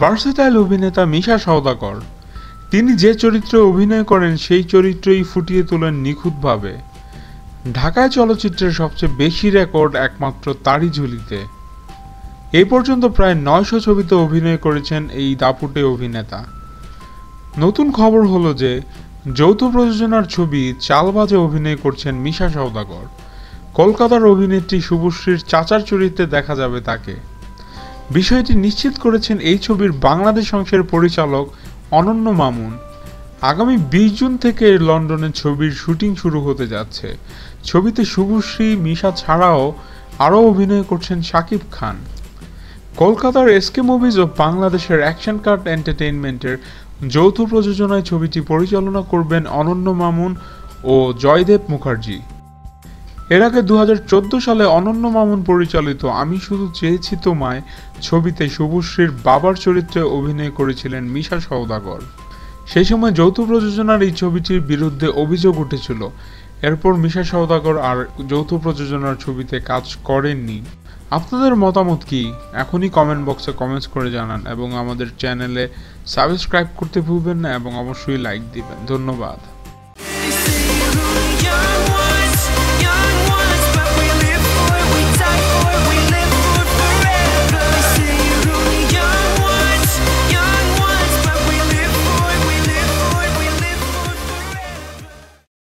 Versatile অভিনেতা মিশা সওদাগর। তিনি যে চরিত্রে অভিনয় করেন, সেই চরিত্রই ফুটিয়ে তোলেন নিখুঁতভাবে। ঢাকায় চলচ্চিত্রের সবচেয়ে বেশি রেকর্ড একমাত্র তারই ঝুলিতে। এই পর্যন্ত প্রায় নয়শো ছবিতে অভিনয় করেছেন এই দাপুটে অভিনেতা। নতুন খবর হলো যে, যৌথ প্রযোজনার ছবি চালবাজে অভিনয় করছেন মিশা সওদাগর। কলকাতার অভিনেত্রী শুভশ্রীর চাচার চরিত্রে দেখা যাবে তাকে। বিষয়টি নিশ্চিত করেছেন এই ছবির বাংলাদেশ অংশের পরিচালক অনন্য মামুন। আগামী বিশ জুন থেকে লন্ডনে ছবির শুটিং শুরু হতে যাচ্ছে। ছবিতে শুভশ্রী, মিশা ছাড়াও আরও অভিনয় করছেন শাকিব খান। কলকাতার এসকে মুভিজ ও বাংলাদেশের অ্যাকশন কার্ড এন্টারটেইনমেন্টের যৌথ প্রযোজনায় ছবিটি পরিচালনা করবেন অনন্য মামুন ও জয়দেব মুখার্জি। এর আগে দু হাজার চোদ্দ সালে অনন্য মামুন পরিচালিত আমি শুধু চেয়েছি তোমায় ছবিতে শুভশ্রীর বাবার চরিত্রে অভিনয় করেছিলেন মিশা সওদাগর। সেই সময় যৌথ প্রযোজনার এই ছবিটির বিরুদ্ধে অভিযোগ উঠেছিল। এরপর মিশা সওদাগর আর যৌথ প্রযোজনার ছবিতে কাজ করেননি। আপনাদের মতামত কি? এখনই কমেন্ট বক্সে কমেন্টস করে জানান এবং আমাদের চ্যানেলে সাবস্ক্রাইব করতে ভুলবেন না এবং অবশ্যই লাইক দিবেন। ধন্যবাদ।